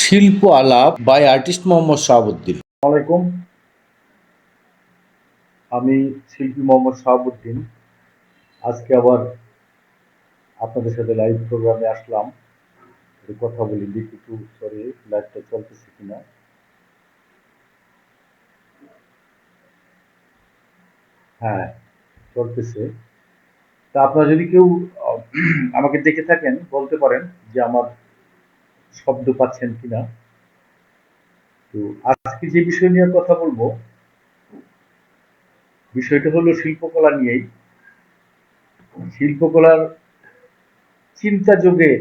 শিল্প আলাপ by artist Mohammad Shahabuddin. আলাইকুম আমি শিল্পী মোহাম্মদ শাহাবুদ্দিন। আজকে আবার আপনাদের সাথে লাইভ প্রোগ্রামে আসলাম। কথা বলি একটু সরি লাইভটা চলতেছে কিনা। হ্যাঁ চলতেছে। তা আপনারা যদি কেউ আমাকে দেখে থাকেন, বলতে পারেন যে আমার শব্দ পাচ্ছেন কিনা? তো আজকে যে বিষয় নিয়ে কথা বলব, বিষয়টা হলো শিল্পকলা নিয়েই। শিল্পকলার চিন্তা যোগে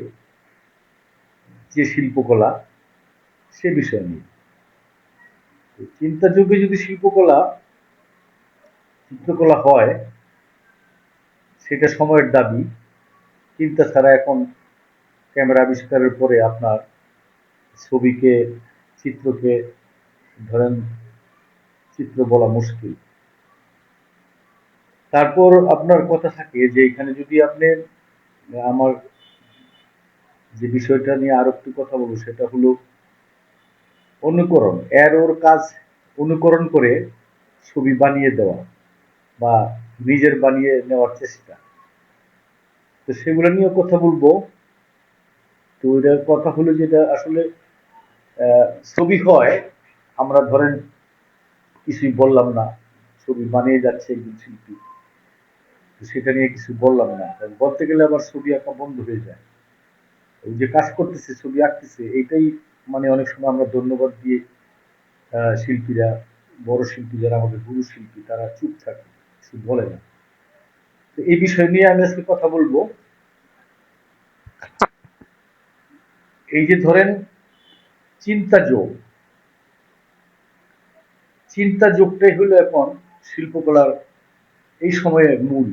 যে শিল্পকলা, সে বিষয় নিয়ে। চিন্তা যোগে যদি শিল্পকলা, চিত্রকলা হয়, সেটা সময়ের দাবি। চিন্তা ছাড়া এখন ক্যামেরা আবিষ্কারের পরে আপনার ছবিকে, চিত্রকে, ধরেন চিত্র বলা মুশকিল। তারপর আপনার কথা থাকে যে এখানে যদি আপনি, আমার যে বিষয়টা নিয়ে আরও একটু কথা বলব, সেটা হলো অনুকরণ। এর ওর কাজ অনুকরণ করে ছবি বানিয়ে দেওয়া বা নিজের বানিয়ে নেওয়ার চেষ্টা। তো সেগুলো নিয়ে কথা বলব। তো এটার কথা হলো যেটা আসলে ছবি হয়। আমরা ধরেন কিছুই বললাম না, ছবি বানিয়ে যাচ্ছে একজন শিল্পী। সেটা নিয়ে কিছু বললাম না। বলতে গেলে আবার ছবি আঁকা বন্ধ হয়ে যায়। যে কাজ করতেছে, ছবি আঁকতেছে, এইটাই মানে অনেক সময় আমরা ধন্যবাদ দিয়ে শিল্পীরা, বড় শিল্পী যারা আমাদের গুরু শিল্পী, তারা চুপ থাকে, কিছু বলে না। তো এই বিষয় নিয়ে আমি আজকে কথা বলব। এই যে ধরেন, চিন্তা যোগ। চিন্তা যোগটাই হলো এখন শিল্পকলার এই সময়ের মূল।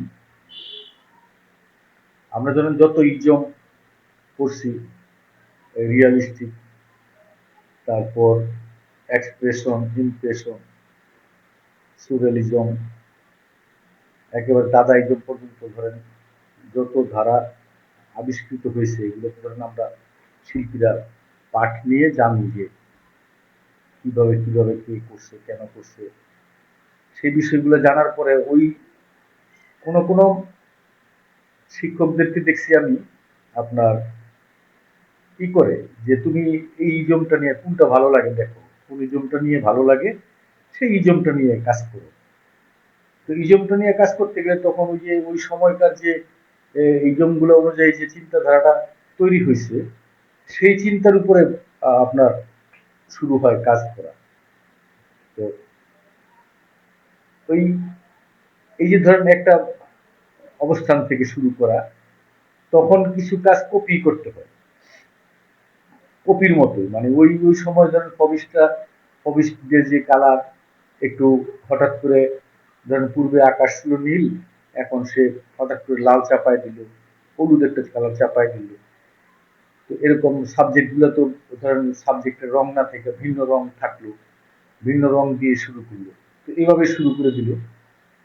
আমরা ধরেন যত ইজম করছি রিয়ালিস্টিক তারপর এক্সপ্রেশন ইমপ্রেশন সুরিয়ালিজম একেবারে দাদা ইজম পর্যন্ত ধরেন, যত ধারা আবিষ্কৃত হয়েছে এগুলো ধরেন আমরা শিল্পীরা পাঠ নিয়ে জানি যে কীভাবে কীভাবে কে করছে, কেন করছে। সেই বিষয়গুলো জানার পরে ওই কোন কোন শিক্ষকদেরকে দেখছি আমি আপনার কি করে যে তুমি এই ইজমটা নিয়ে কোনটা ভালো লাগে দেখো, কোন ইজমটা নিয়ে ভালো লাগে, সেই ইজমটা নিয়ে কাজ করো। তো ইজমটা নিয়ে কাজ করতে গেলে তখন ওই যে ওই সময়কার যে ইজমগুলো অনুযায়ী যে চিন্তাধারাটা তৈরি হয়েছে সেই চিন্তার উপরে আপনার শুরু হয় কাজ করা। তো ওই, এই যে ধরেন একটা অবস্থান থেকে শুরু করা, তখন কিছু কাজ কপি করতে হয়। কপির মতোই মানে ওই ওই সময় ধরেন ফবিসটা ফবিসদের যে কালার, একটু হঠাৎ করে ধরেন পূর্বে আকাশ ছিল নীল, এখন সে হঠাৎ করে লাল চাপায় দিল, হলুদ একটা কালার চাপায় দিল। এরকম সাবজেক্টগুলো তো ধরেন সাবজেক্টের রং না থেকে ভিন্ন রং থাকল, ভিন্ন রং দিয়ে শুরু করল। তো এইভাবে শুরু করে দিল।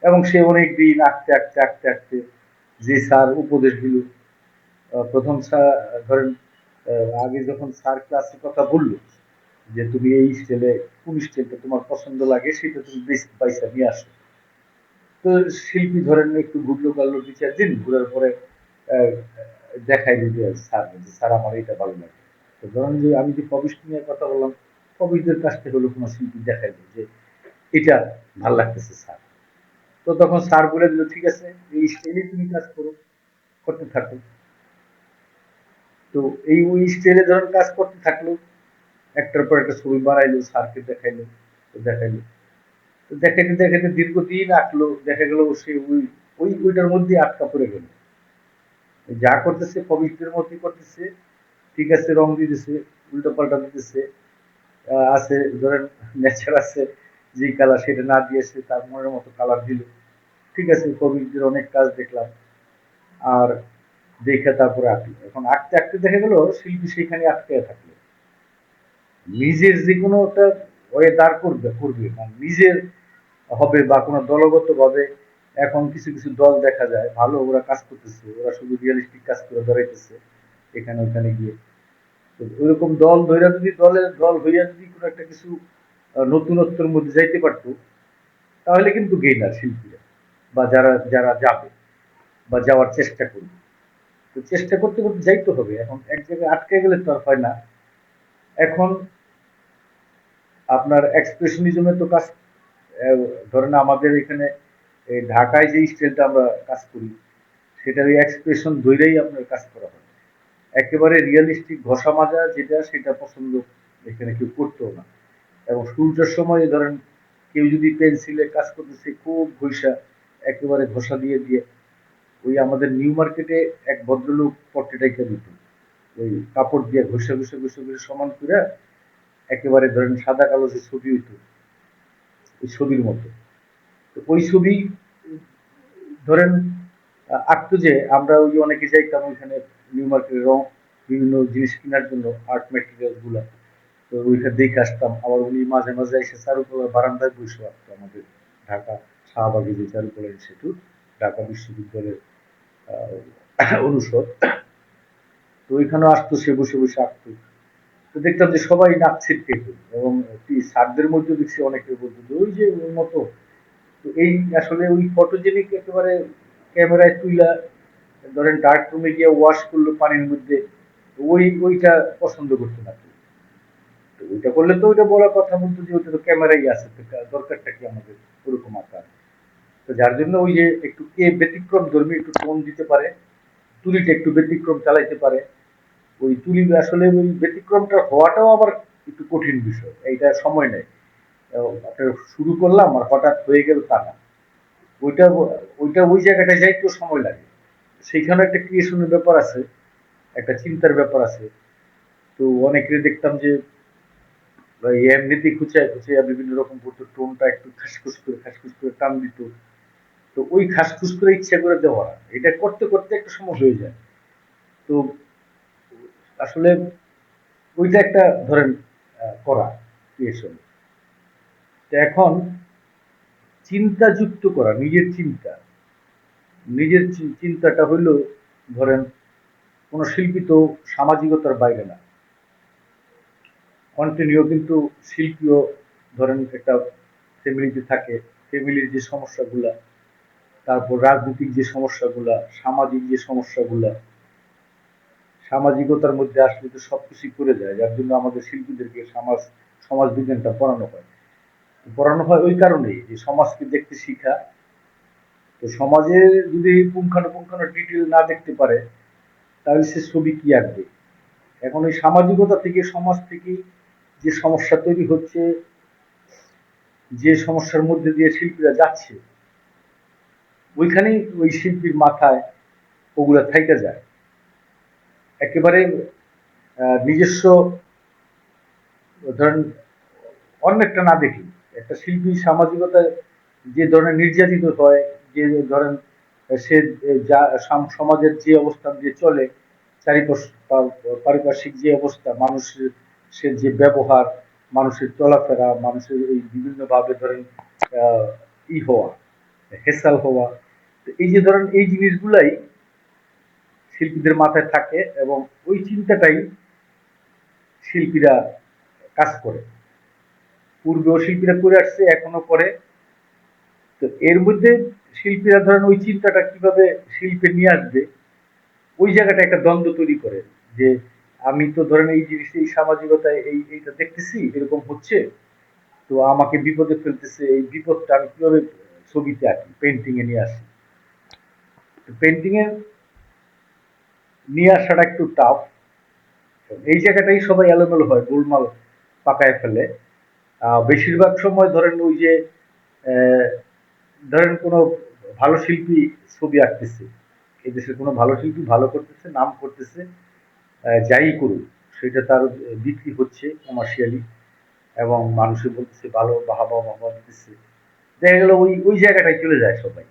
এবং সে অনেক দিন আঁকতে আঁকতে আঁকতে আঁকতে যে স্যার উপদেশ দিল প্রথম স্যার, ধরেন আগে যখন স্যার ক্লাসের কথা বলল, যে তুমি এই স্টাইলে কোন স্টাইলটা তোমার পছন্দ লাগে সেটা তুমি বেশি পয়সা নিয়ে আসো। তো শিল্পী ধরেন একটু ঘুরলো গাড়লো দু চার দিন, ঘুরার পরে দেখাই যে স্যার যে স্যার আমার এটা ভালো লাগে। তো ধরেন যে আমি যে কবিষ্ট নিয়ে কথা বললাম, কবিদের কাছ থেকে হলো কোনো শিল্পী দেখাই দিল যে এটা ভালো লাগতেছে, স্যার। তো তখন স্যার বলে দিল, ঠিক আছে, এই স্টাইলে তুমি কাজ করো, করতে থাকো। তো এই ওই স্টাইলে ধরেন কাজ করতে থাকল, একটার পর একটা ছবি বানাইলো, স্যারকে দেখাইলো, তো দেখাইলো। তো দেখাইতে দেখাইতে দীর্ঘদিন আঁকলো, দেখা গেল সে ওই ওই, ওইটার মধ্যে আটকা পড়ে গেল। যা করতেছে কবিদের মধ্যে করতেছে, ঠিক আছে, রং দিতেছে উল্টো পাল্টা দিতেছে আছে, ধরেন নেচার আছে, যে কালার সেটা না দিয়েছে, তার মনের মতো কালার দিল। ঠিক আছে কবিদের অনেক কাজ দেখলাম। আর দেখে তারপরে আঁকলো এখন আঁকতে আঁকতে দেখা গেল, শিল্পী সেখানে আটকে থাকল। নিজের যে কোনো একটা ওয়ে দাঁড় করবে করবে। মানে নিজের হবে বা কোনো দলগত ভাবে এখন কিছু কিছু দল দেখা যায়, ভালো ওরা কাজ করতেছে, ওরা শুধু রিয়েলিস্টিক কাজ করে দাঁড়াইতেছে এখানে ওখানে গিয়ে। তো ওইরকম দল ধইরা যদি দলের দল হইয়া যদি কোনো একটা কিছু নতুনত্বের মধ্যে যাইতে পারতো, তাহলে কিন্তু গেইনার শিল্পীরা, বা যারা যারা যাবে, বা যাওয়ার চেষ্টা করবে। তো চেষ্টা করতে করতে যাইতে হবে, এখন এক জায়গায় আটকে গেলে তো আর হয় না। এখন আপনার এক্সপ্রেশনিজমে তো কাজ ধরেন আমাদের এখানে এই ঢাকায় যে স্টাইলটা আমরা কাজ করি, সেটার ওই এক্সপ্রেশন ধরেই আপনার কাজ করা হয়। একেবারে রিয়েলিস্টিক ঘষা মাজা যেটা, সেটা পছন্দ এখানে কেউ করতেও না। এবং সূর্যের সময় ধরেন কেউ যদি পেন্সিলে কাজ করতেছে খুব ঘষা, একেবারে ঘষা দিয়ে দিয়ে ওই আমাদের নিউ মার্কেটে এক ভদ্রলোক পট্টিটাইকা দিত। ওই কাপড় দিয়ে ঘষে ঘষে ঘষে ঘষে সমান করে একেবারে ধরেন সাদা কালো যে ছবি হইতো, ওই ছবির মতো। ওই ছবি, ধরেন আঁকতো যে আমরা ওই অনেকে যাইতাম ওইখানে নিউ মার্কেটে রং, বিভিন্ন জিনিস কেনার জন্য আর্ট মেটেরিয়ালগুলা। তো ওইখানে দেখে আসতাম। আবার উনি মাঝে মাঝে এসে চারুকলা বারান্দায় বসে আসতো আমাদের ঢাকা শাহবাগে যে চারুকলা ইনস্টিটিউট ঢাকা বিশ্ববিদ্যালয়ের অনুষদ। তো ওইখানেও আসতো, সে বসে বসে আঁকতো। তো দেখতাম যে সবাই নাচছে এবং স্যারদের মধ্যে দেখছি অনেকে বলতো যে, ওই যে ওর মতো তো এই আসলে ওই ফটোজেনিক একেবারে ক্যামেরায় তুইলা, ধরেন ডার্ক রুমে গিয়ে ওয়াশ করল পানির মধ্যে ওই, ওইটা পছন্দ করতো না তো ওইটা করলে তো ওইটা বলার কথা বলতো যে ওইটা তো ক্যামেরাই আছে দরকারটা কি আমাদের? ওরকম আকার। তো যার জন্য ওই যে একটু কে ব্যতিক্রম ধর্মী একটু টোন দিতে পারে, তুলিটা একটু ব্যতিক্রম চালাইতে পারে। ওই তুলি আসলে ওই ব্যতিক্রমটা হওয়াটাও আবার একটু কঠিন বিষয়, এইটা সময় একটা শুরু করলাম আর হঠাৎ হয়ে গেল তা না ওইটা ওইটা ওই জায়গাটায় যাইতেও সময় লাগে। সেইখানে একটা ক্রিয়েশনের ব্যাপার আছে, একটা চিন্তার ব্যাপার আছে। তো অনেকের দেখতাম যে ওই এমনিতেই খুঁচায় খুঁচাইয়া বিভিন্ন রকম করতো, টোনটা একটু খাসখুস করে খাসখুস করে টান দিত। তো ওই খাসখুস করে ইচ্ছা করে দেওয়া এটা করতে করতে একটা সময় হয়ে যায়। তো আসলে ওইটা একটা ধরেন করা ক্রিয়েশন তো এখন চিন্তা যুক্ত করা, নিজের চিন্তা। নিজের চিন্তাটা হইল, ধরেন, কোনো শিল্পী তো সামাজিকতার বাইরে না। কন্টিনিউ কিন্তু শিল্পীও, ধরেন, একটা ফ্যামিলিতে থাকে ফ্যামিলির যে সমস্যাগুলা, তারপর রাজনৈতিক যে সমস্যাগুলা, সামাজিক যে সমস্যাগুলা, সামাজিকতার মধ্যে আসলে তো সবকিছুই করে যায়, যার জন্য আমাদের শিল্পীদেরকে সমাজ সমাজ বিজ্ঞানটা পড়ানো হয়। পড়ানো হয় ওই কারণেই যে সমাজকে দেখতে শিখা। তো সমাজে যদি পুঙ্খানুপুঙ্খানু ডিটেল না দেখতে পারে, তাহলে সে ছবি কি আঁকবে? এখন ওই সামাজিকতা থেকে, সমাজ থেকে যে সমস্যা তৈরি হচ্ছে, যে সমস্যার মধ্যে দিয়ে শিল্পীরা যাচ্ছে, ওইখানেই ওই শিল্পীর মাথায় ওগুলা থাইকা যায়। একেবারে নিজস্ব, ধরেন, অন্যেরটা না দেখি একটা শিল্পী সামাজিকতায় যে ধরনের নির্যাতিত হয়, যে ধরেন সে, যা সাম- সমাজের যে অবস্থান দিয়ে চলে পারিপার্শ্বিক যে অবস্থা, মানুষের সে যে ব্যবহার, মানুষের চলাফেরা, মানুষের এই বিভিন্ন ভাবে ধরেন ই হওয়া, হেসাল হওয়া এই যে ধরেন এই জিনিসগুলাই শিল্পীদের মাথায় থাকে এবং ওই চিন্তাটাই শিল্পীরা কাজ করে। পূর্বেও শিল্পীরা করে আসছে, এখনও করে। তো এর মধ্যে শিল্পীরা ধরেন ওই চিন্তাটা কীভাবে শিল্পে নিয়ে আসবে, ওই জায়গাটা একটা দ্বন্দ্ব তৈরি করে যে আমি তো ধরেন এই জিনিস, এই সামাজিকতায় এই, এইটা দেখতেছি, এরকম হচ্ছে, তো আমাকে বিপদে ফেলতেছে, এই বিপদটা আমি কীভাবে ছবিতে আঁকি পেন্টিং এ নিয়ে আসি। পেন্টিং এ নিয়ে আসাটা একটু টাফ এই জায়গাটাই সবাই এলোমেলো হয়, গোলমাল পাকায় ফেলে। বেশিরভাগ সময় ধরেন ওই যে ধরেন কোনো ভালো শিল্পী ছবি আঁকতেছে, এই দেশের কোনো ভালো শিল্পী ভালো করতেছে, নাম করতেছে যাই করুক, সেটা তার বিক্রি হচ্ছে কমার্শিয়ালি এবং মানুষে বলতেছে ভালো, বাহাবা বাবা দিতেছে। দেখা গেল ওই ওই জায়গাটায় চলে যায় সবাই।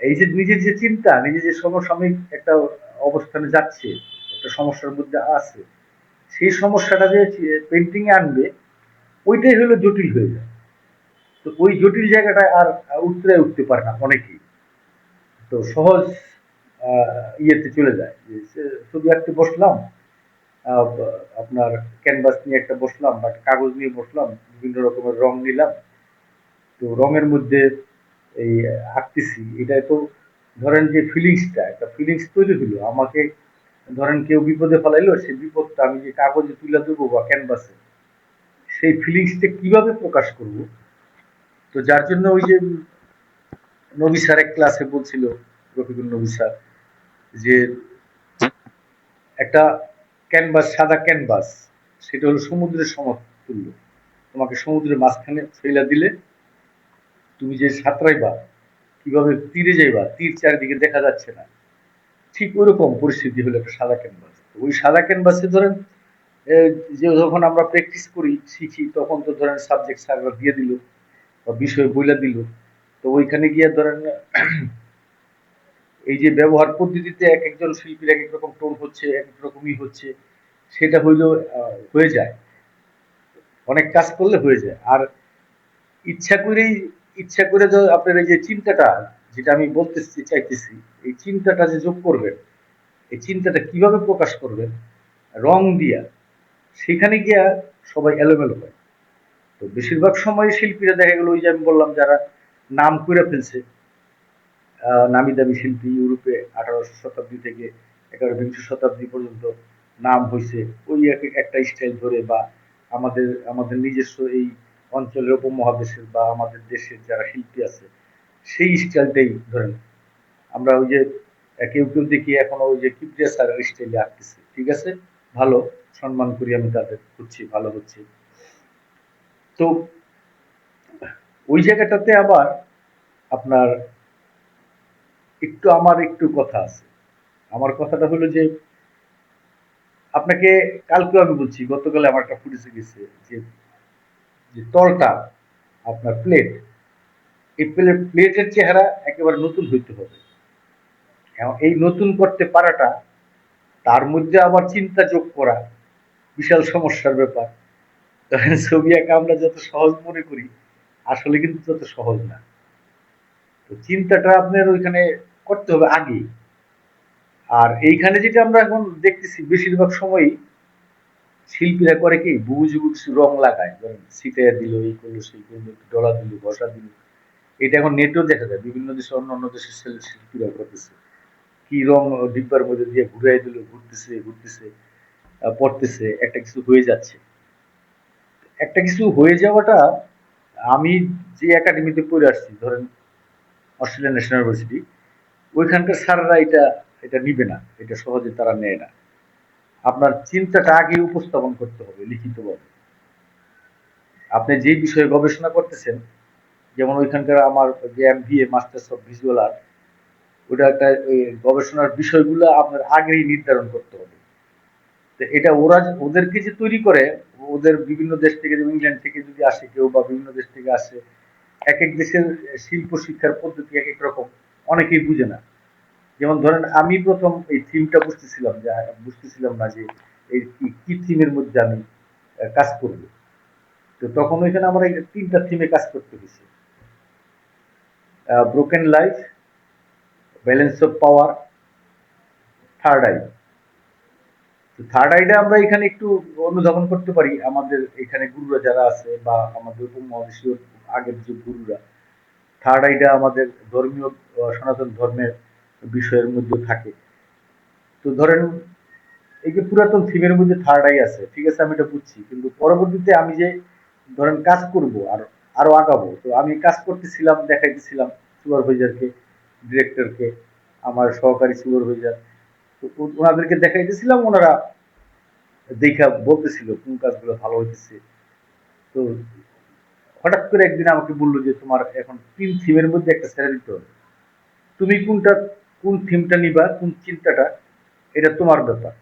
এই যে নিজের যে চিন্তা, নিজের যে সমসাময়িক একটা অবস্থানে যাচ্ছে, একটা সমস্যার মধ্যে আছে, সেই সমস্যাটা যে পেন্টিং এ আনবে ওইটাই হলো জটিল হয়ে যায়। তো ওই জটিল জায়গাটায় আর উতরে উঠতে পারে না অনেকেই। তো সহজ ইয়েতে চলে যায়। যে ছবি আঁকতে বসলাম আপনার ক্যানভাস নিয়ে একটা বসলাম বা কাগজ নিয়ে বসলাম, বিভিন্ন রকমের রং নিলাম। তো রঙের মধ্যে এই আঁকতেছি। এটা তো ধরেন যে ফিলিংসটা একটা ফিলিংস তৈরি হলো। আমাকে ধরেন কেউ বিপদে ফেলাইলো সেই বিপদটা আমি যে কাগজে তুলে দেবো বা ক্যানভাসে সেই ফিলিংসটা কীভাবে প্রকাশ করব? তো যার জন্য ওই যে নবী স্যার এক ক্লাসে বলছিল, রফিকুল নবী স্যার, যে একটা ক্যানভাস সাদা ক্যানভাস সেটা হলো সমুদ্রের সমতুল্য। তোমাকে সমুদ্রের মাঝখানে ফেলা দিলে তুমি যে সাঁতরাইবা, কীভাবে তীরে যাইবা, তীর চারিদিকে দেখা যাচ্ছে না। ঠিক ওরকম পরিস্থিতি হলো একটা সাদা ক্যানভাস ওই সাদা ক্যানভাসে ধরেন যে যখন আমরা প্র্যাকটিস করি, শিখি, তখন তো ধরেন সাবজেক্ট স্যাররা দিয়ে দিল, বা বিষয় বইলা দিল, তো ওইখানে গিয়ে ধরেন এই যে ব্যবহার পদ্ধতিতে এক একজন শিল্পীর এক এক রকম টোন হচ্ছে, এক এক রকমই হচ্ছে, সেটা হইলেও হয়ে যায়। অনেক কাজ করলে হয়ে যায়। আর ইচ্ছা করেই, ইচ্ছা করে তো আপনার এই যে চিন্তাটা, যেটা আমি বলতে চাইতেছি, এই চিন্তাটা যে যোগ করবেন, এই চিন্তাটা কীভাবে প্রকাশ করবেন? রং দিয়া। সেখানে গিয়া সবাই এলোমেলো হয়। তো বেশিরভাগ সময় শিল্পীরা দেখা গেল ওই যে আমি বললাম যারা নাম করে ফেলছে নামি দামি শিল্পী, ইউরোপে আঠারোশো শতাব্দী থেকে এগারো বিংশ শতাব্দী পর্যন্ত নাম হয়েছে ওই একটা স্টাইল ধরে বা আমাদের আমাদের নিজস্ব এই অঞ্চলের উপমহাদেশের বা আমাদের দেশের যারা শিল্পী আছে, সেই স্টাইলটাই ধরেন। আমরা ওই যে, কেউ কেউ দেখি এখনও ওই যে কিপ্রিয়া স্যারের স্টাইলে আঁকতেছে, ঠিক আছে? ভালো। সম্মান করি আমি তাদের হচ্ছি ভালো হচ্ছে তো ওই জায়গাটাতে আবার আপনার একটু আমার একটু কথা আছে। আমার কথাটা হলো যে, আপনাকে কালকেও আমি বলছি, গতকালে আমার একটা ফুটেছে গেছে যে যে তলটা আপনার প্লেট এই প্লেট প্লেটের চেহারা একেবারে নতুন হইতে হবে। এই নতুন করতে পারাটা, তার মধ্যে আবার চিন্তা যোগ করা বিশাল সমস্যার ব্যাপার। ছবি আঁকা আমরা যত সহজ মনে করি, আসলে কিন্তু তত সহজ না। তো চিন্তাটা আপনার ওইখানে করতে হবে আগেই। আর এইখানে যেটা আমরা এখন দেখতেছি, বেশিরভাগ সময়ই শিল্পীরা করে কি বুঝ বুঝ রং লাগায়। ধরেন সিটাইয়া দিল, এই করল, সেই করল ডলা দিল, ঘষা দিল। এটা এখন নেটেও দেখা যায়। বিভিন্ন দেশে অন্য অন্য দেশের শিল- শিল্পীরা করতেছে। কি রং ডিব্বার মধ্যে দিয়ে ঘুরাই দিল, ঘুরতেছে ঘুরতেছে। পড়তেছে, একটা কিছু হয়ে যাচ্ছে। একটা কিছু হয়ে যাওয়াটা আমি যে একাডেমিতে পড়ে আসছি, ধরেন অস্ট্রেলিয়ান ন্যাশনাল ইউনিভার্সিটি ওইখানকার স্যাররা এটা এটা নিবে না, এটা সহজে তারা নেয় না। আপনার চিন্তাটা আগে উপস্থাপন করতে হবে, লিখিতভাবে। আপনি যে বিষয়ে গবেষণা করতেছেন, যেমন ওইখানকার আমার যে M B A masters of visual art ওটা একটা গবেষণার বিষয়গুলো আপনার আগেই নির্ধারণ করতে হবে। এটা ওরা ওদেরকে যে তৈরি করে, ওদের বিভিন্ন দেশ থেকে যেমন ইংল্যান্ড থেকে যদি আসে কেউ বা বিভিন্ন দেশ থেকে আসে এক এক দেশের শিল্প শিক্ষার পদ্ধতি এক এক রকম, অনেকেই বুঝে না। যেমন ধরেন, আমি প্রথম এই থিমটা বুঝতেছিলাম যে বুঝতেছিলাম না যে এই কি- থিমের মধ্যে আমি কাজ করব। তো তখন ওইখানে আমার তিনটা থিমে কাজ করতে হয়েছে broken life balance of power third eye third আইটা আমরা এখানে একটু অনুধাবন করতে পারি। আমাদের এখানে গুরুরা যারা আছে বা আমাদের উপমহাদেশীয় আগের যে গুরুরা থার্ড আইটা আমাদের ধর্মীয় সনাতন ধর্মের বিষয়ের মধ্যে থাকে। তো ধরেন, এই যে পুরাতন থিমের মধ্যে থার্ড আই আছে, ঠিক আছে, আমি এটা বুঝছি। কিন্তু পরবর্তীতে আমি যে ধরেন কাজ করব আর, আরও আগাবো, তো আমি কাজ করতেছিলাম, দেখাইতেছিলাম সুপারভাইজারকে ডিরেক্টরকে আমার সহকারী সুপারভাইজার। ওনাদেরকে দেখাইতেছিলাম ওনারা দেখা বলতেছিল কোন কাজগুলো ভালো হইতেছে। তো হঠাৎ করে একদিন আমাকে বলল যে, তোমার এখন তিন থিমের মধ্যে একটা ছেড়ে দিতে হবে। তুমি কোনটা, কোন থিমটা নিবা, কোন চিন্তাটা, এটা তোমার ব্যাপার।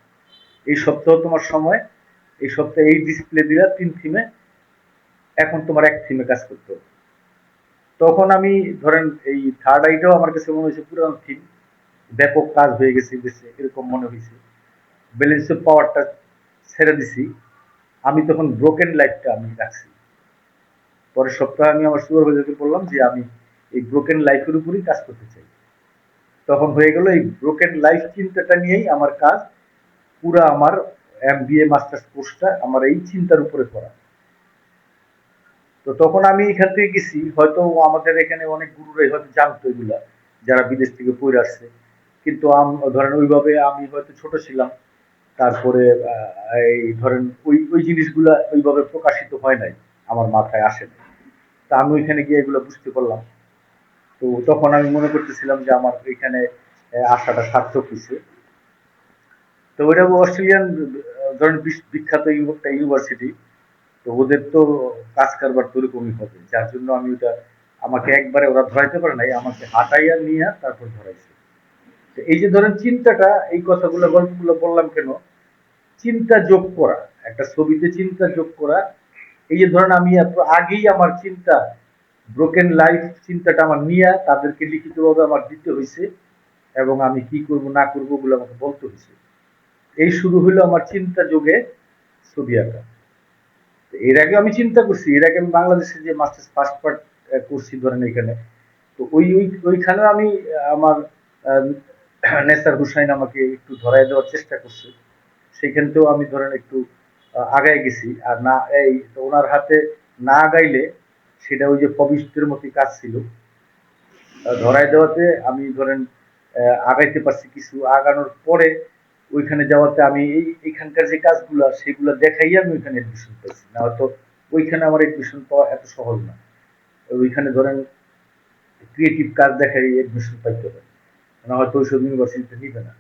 এই সপ্তাহ তোমার সময়, এই সপ্তাহে এই ডিসপ্লে দিলা তিন থিমে, এখন তোমার এক থিমে কাজ করতে হবে। তখন আমি ধরেন এই থার্ড আইটাও আমার কাছে মনে হয়েছে পুরানো থিম ব্যাপক কাজ হয়ে গেছে দেশে এরকম মনে হয়েছে ব্যালেন্স অফ পাওয়ারটা ছেড়ে দিছি। আমি তখন ব্রোকেন লাইফটা আমি রাখছি। পরের সপ্তাহে আমি আমার সুপারভাইজারকে বললাম যে, আমি এই ব্রোকেন লাইফের উপরেই কাজ করতে চাই। তখন হয়ে গেল এই ব্রোকেন লাইফ চিন্তাটা নিয়েই আমার কাজ পুরো আমার এম বি এ মাস্টার্স কোর্সটা আমার এই চিন্তার উপরে করা। তো তখন আমি এখান থেকে গেছি। হয়তো আমাদের এখানে অনেক গুরুরাই হয়তো জানতো এগুলা, যারা বিদেশ থেকে পড়ে আসছে। কিন্তু ধরেন ওইভাবে আমি হয়তো ছোট ছিলাম, তারপরে এই ধরেন ওই ওই জিনিসগুলা ওইভাবে প্রকাশিত হয় নাই, আমার মাথায় আসে নাই। তা আমি ওইখানে গিয়ে এগুলো বুঝতে পারলাম। তো তখন আমি মনে করতেছিলাম যে আমার এখানে আসাটা সার্থক হয়েছে তো ওইটা অস্ট্রেলিয়ান, ধরেন বিখ্যাত ইউনিভার্সিটি, তো ওদের তো কাজ কারবার তো ওরকমই হবে, যার জন্য আমি ওটা, আমাকে একবারে ওরা ধরাইতে পারে নাই, আমাকে হাঁটাইয়া নিয়ে তারপর ধরাইছে। এই যে ধরেন চিন্তাটা, এই কথাগুলো, গল্পগুলো বললাম কেন? চিন্তা যোগ করা, একটা ছবিতে চিন্তা যোগ করা। এই যে ধরেন আমি এত আগেই আমার চিন্তা ব্রোকেন লাইফ চিন্তাটা আমার নিয়ে তাদেরকে লিখিতভাবে আমার দিতে হয়েছে এবং আমি কি করব, না করব ওগুলো আমাকে বলতে হয়েছে এই শুরু হলো আমার চিন্তা যোগে ছবি আঁকা। এর আগে আমি চিন্তা করছি, এর আগে আমি বাংলাদেশে যে মাস্টার্স ফার্স্ট পার্ট করছি ধরেন এখানে, তো ওই ওই ওইখানে আমি আমার নেসার হুসাইন আমাকে একটু ধরাই দেওয়ার চেষ্টা করছে। সেখানতেও আমি ধরেন একটু আগায় গেছি। আর না, এই ওনার হাতে না আগাইলে সেটা ওই যে পবিত্রের মতো কাজ ছিল। ধরাই দেওয়াতে আমি ধরেন আগাইতে পারছি। কিছু আগানোর পরে ওইখানে যাওয়াতে আমি এই এখানকার যে কাজগুলো, সেগুলো দেখাই আমি ওইখানে এডমিশন পাইছি না হয়তো ওইখানে আমার এডমিশন পাওয়া এত সহজ না। ওইখানে ধরেন ক্রিয়েটিভ কাজ দেখাই এডমিশন পাইতে হবে। না হয়তো ওইসব ইউনিভার্সিটিতে নিবে না।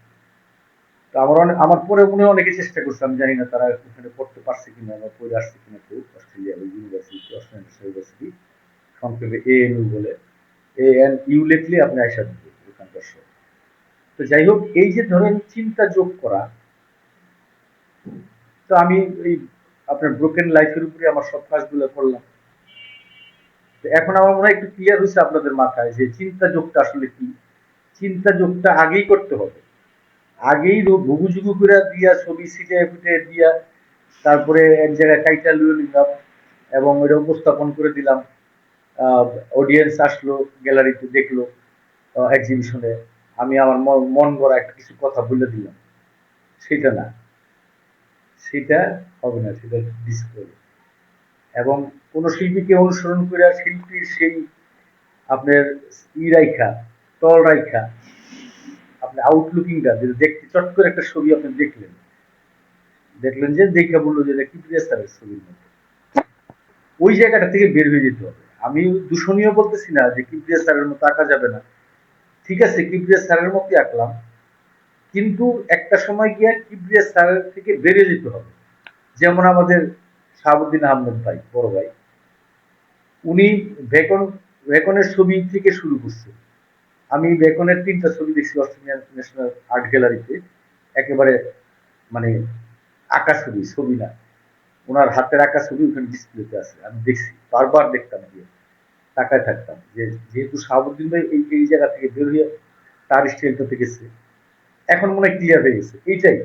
তো আমার অনেক আমার পরে হয় অনেকে চেষ্টা করছে, আমি জানি না তারা ওখানে পড়তে পারছে কিনা বা পড়ে আসছে কিনা কেউ। অস্ট্রেলিয়া ওই ইউনিভার্সিটি, অস্ট্রেলিয়ান ইউনিভার্সিটি, সংক্ষেপে এ এন ইউ বলে। এ এন ইউ লিখলে আপনি আশা দিবে ওখানকার সব তো যাই হোক, এই যে ধরেন চিন্তা যোগ করা, তো আমি এই আপনার ব্রোকেন লাইফের উপরে আমার সব কাজগুলো করলাম। এখন আমার মনে হয় একটু ক্লিয়ার হয়েছে আপনাদের মাথায় যে চিন্তা যোগটা আসলে কি? চিন্তা যোগটা আগেই করতে হবে। আগেই ভুগু জুগু করে দিয়া ছবি সিটে ফুটে দিয়া তারপরে এক জায়গায় কাইটা লুয়ে নিলাম এবং ওটা উপস্থাপন করে দিলাম। অডিয়েন্স আসলো গ্যালারিতে দেখল এক্সিবিশনে আমি আমার মন গড়া একটা কিছু কথা বলে দিলাম। সেটা না। সেটা হবে না, সেটা ডিসপ্লে এবং কোনো শিল্পীকে অনুসরণ করে শিল্পীর সেই আপনার ই রাইখা তল রাইখা, আপনি আউটলুকিংটা যেটা দেখতে, চট করে একটা ছবি আপনি দেখলেন দেখলেন যে দেখে বলল যে এটা কিপ্রিয়া স্যারের ছবির মতো। ওই জায়গাটা থেকে বের হয়ে যেতে হবে। আমি দূষণীয় বলতেছি না যে কিপ্রিয়া স্যারের মতো আঁকা যাবে না। ঠিক আছে কিপ্রিয়া স্যারের মতোই আঁকলাম, কিন্তু একটা সময় গিয়ে কিপ্রিয়া স্যারের থেকে বেরিয়ে যেতে হবে। যেমন আমাদের শাহাবুদ্দিন আহমেদ ভাই, বড় ভাই, উনি ভেকন, ভেকনের ছবি থেকে শুরু করছে। আমি বেকনের তিনটা ছবি দেখছি অস্ট্রেলিয়ান ন্যাশনাল আর্ট গ্যালারিতে একেবারে মানে আঁকা ছবি ছবি না। ওনার হাতের আঁকা ছবি ওখানে ডিসপ্লেতে আছে। আমি দেখছি। বারবার দেখতাম গিয়ে তাকায় থাকতাম যে যেহেতু শাহাবুদ্দিন ভাই এই এই জায়গা থেকে বের হয়ে তার স্টাইলটাতে গেছে এখন মনে হয় ক্লিয়ার হয়ে গেছে। এইটাই।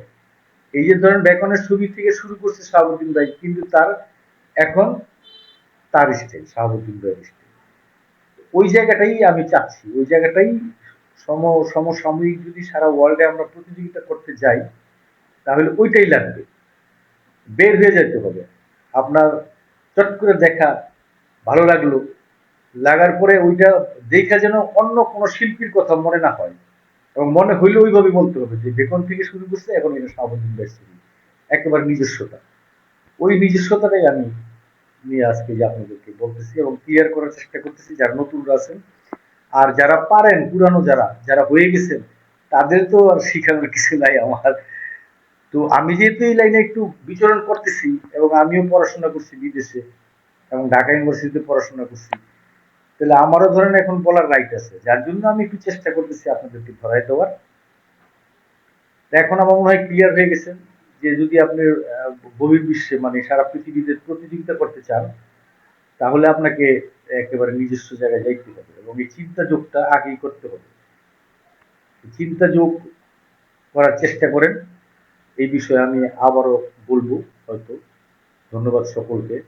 এই যে ধরেন বেকনের ছবি থেকে শুরু করছে শাহাবুদ্দিন ভাই, কিন্তু তার এখন তার স্টাইল শাহাবুদ্দিন ভাইয়ের স্টাইল ওই জায়গাটাই আমি চাচ্ছি। ওই জায়গাটাই সম, সমসাময়িক যদি সারা ওয়ার্ল্ডে আমরা প্রতিযোগিতা করতে যাই, তাহলে ওইটাই লাগবে। বের হয়ে যেতে হবে। আপনার চট করে দেখা ভালো লাগল। লাগার পরে ওইটা দেখা যেন অন্য কোনো শিল্পীর কথা মনে না হয়। এবং মনে হইলে ওইভাবে বলতে হবে যে, বেকন থেকে শুরু করছে, এখন এটা সাবধান একেবারে নিজস্বতা। ওই নিজস্বতাটাই আমি নিয়ে আজকে যে আপনাদেরকে বলতেছি এবং ক্লিয়ার করার চেষ্টা করতেছি যারা নতুনরা আছেন। আর যারা পারেন, পুরানো যারা যারা হয়ে গেছেন, তাদের তো আর শিখানোর কিছু নাই আমার। তো আমি যেহেতু এই লাইনে একটু বিচরণ করতেছি এবং আমিও পড়াশোনা করছি বিদেশে এবং ঢাকা ইউনিভার্সিটিতে পড়াশোনা করছি, তাহলে আমারও ধরেন এখন বলার রাইট আছে। যার জন্য আমি একটু চেষ্টা করতেছি আপনাদেরকে ধরাই দেওয়ার। এখন আমার মনে হয় ক্লিয়ার হয়ে গেছেন। যে যদি আপনি গভীর বহির্বিশ্বে মানে সারা পৃথিবীতে প্রতিযোগিতা করতে চান, তাহলে আপনাকে একেবারে নিজস্ব জায়গায় যাইতে হবে এবং এই চিন্তা যোগটা আগেই করতে হবে। চিন্তা যোগ করার চেষ্টা করেন। এই বিষয়ে আমি আবারও বলব হয়তো। ধন্যবাদ সকলকে।